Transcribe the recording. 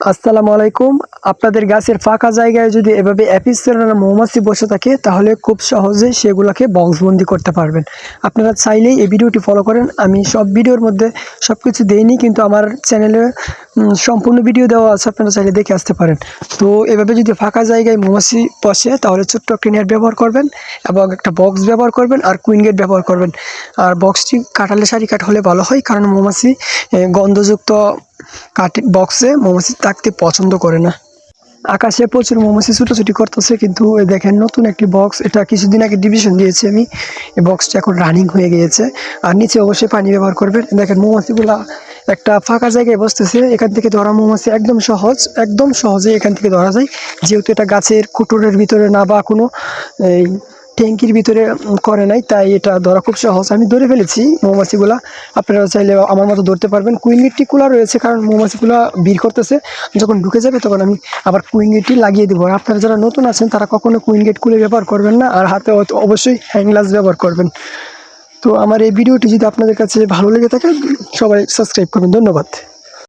আসসালামু আলাইকুম। আপনাদের গাছের ফাঁকা জায়গায় যদি এভাবে অ্যাপিসেরানা মৌমাছি বসে থাকে, তাহলে খুব সহজে সেগুলোকে বংশবন্দি করতে পারবেন। আপনারা চাইলেই এই ভিডিওটি ফলো করেন। আমি সব ভিডিওর মধ্যে সব কিছু দেইনি, কিন্তু আমার চ্যানেলে সম্পূর্ণ ভিডিও দেওয়া আছে, আপনারা চাইলে দেখে আসতে পারেন। তো এভাবে যদি ফাঁকা জায়গায় মৌমাছি বসে, তাহলে ছোট্ট একটা নেট ব্যবহার করবেন এবং একটা বক্স ব্যবহার করবেন আর কুইন গেট ব্যবহার করবেন। আর বক্সটি কাটালে সারি কাট হলে ভালো হয়, কারণ মৌমাছি গন্ধযুক্ত কাটি বক্সে মৌমাছি থাকতে পছন্দ করে না। আকাশে প্রচুর মৌমাছি ছুটোছুটি করতেছে, কিন্তু দেখেন নতুন একটি বক্স এটা কিছুদিন আগে ডিভিশন দিয়েছি আমি। এই বক্সটা এখন রানিং হয়ে গিয়েছে। আর নিচে অবশ্যই পানি ব্যবহার করবেন। দেখেন মৌমাছিগুলা একটা ফাঁকা জায়গায় বসতেছে, এখান থেকে ধরা মৌমাছি একদম সহজ, একদম সহজে এখান থেকে ধরা যায়। যেহেতু এটা গাছের কুটুরের ভিতরে না বা কোনো, এই ট্যাঙ্কির ভিতরে করে নাই, তাই এটা ধরা খুব সহজ। আমি ধরে ফেলেছি মৌমাছিগুলা, আপনারা চাইলে আমার মতো ধরতে পারবেন। কুইঙ্গিটি খোলা রয়েছে কারণ মৌমাছিগুলা ভিড় করতেছে। যখন ঢুকে যাবে তখন আমি আবার কুইঙ্গেটটি লাগিয়ে দেবো। আর আপনারা যারা নতুন আছেন, তারা কখনো কুইঙ্গেট খুলে ব্যবহার করবেন না, আর হাতে অবশ্যই হ্যান্ড গ্লাস ব্যবহার করবেন। তো আমার এই ভিডিওটি যদি আপনাদের কাছে ভালো লেগে থাকে সবাই সাবস্ক্রাইব করবেন। ধন্যবাদ।